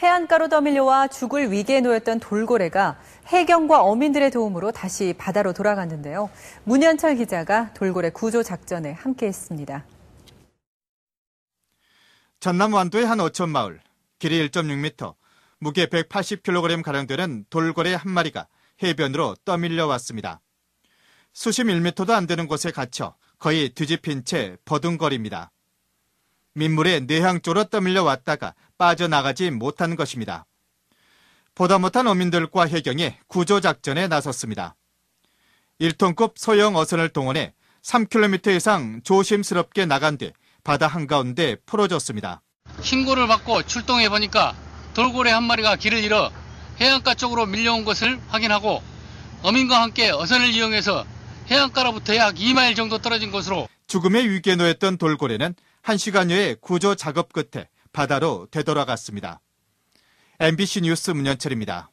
해안가로 떠밀려와 죽을 위기에 놓였던 돌고래가 해경과 어민들의 도움으로 다시 바다로 돌아갔는데요. 문현철 기자가 돌고래 구조 작전에 함께했습니다. 전남 완도의 한 어촌 마을, 길이 1.6m, 무게 180kg 가량 되는 돌고래 한 마리가 해변으로 떠밀려 왔습니다. 수심 1m도 안 되는 곳에 갇혀 거의 뒤집힌 채 버둥거립니다. 민물에 내향 쪽으로 떠밀려 왔다가 빠져나가지 못한 것입니다. 보다 못한 어민들과 해경이 구조작전에 나섰습니다. 1톤급 소형 어선을 동원해 3km 이상 조심스럽게 나간 뒤 바다 한가운데 풀어졌습니다. 신고를 받고 출동해 보니까 돌고래 한 마리가 길을 잃어 해안가 쪽으로 밀려온 것을 확인하고 어민과 함께 어선을 이용해서 해안가로부터 약 2마일 정도 떨어진 곳으로 죽음의 위기에 놓였던 돌고래는 1시간여의 구조 작업 끝에 바다로 되돌아갔습니다. MBC 뉴스 문현철입니다.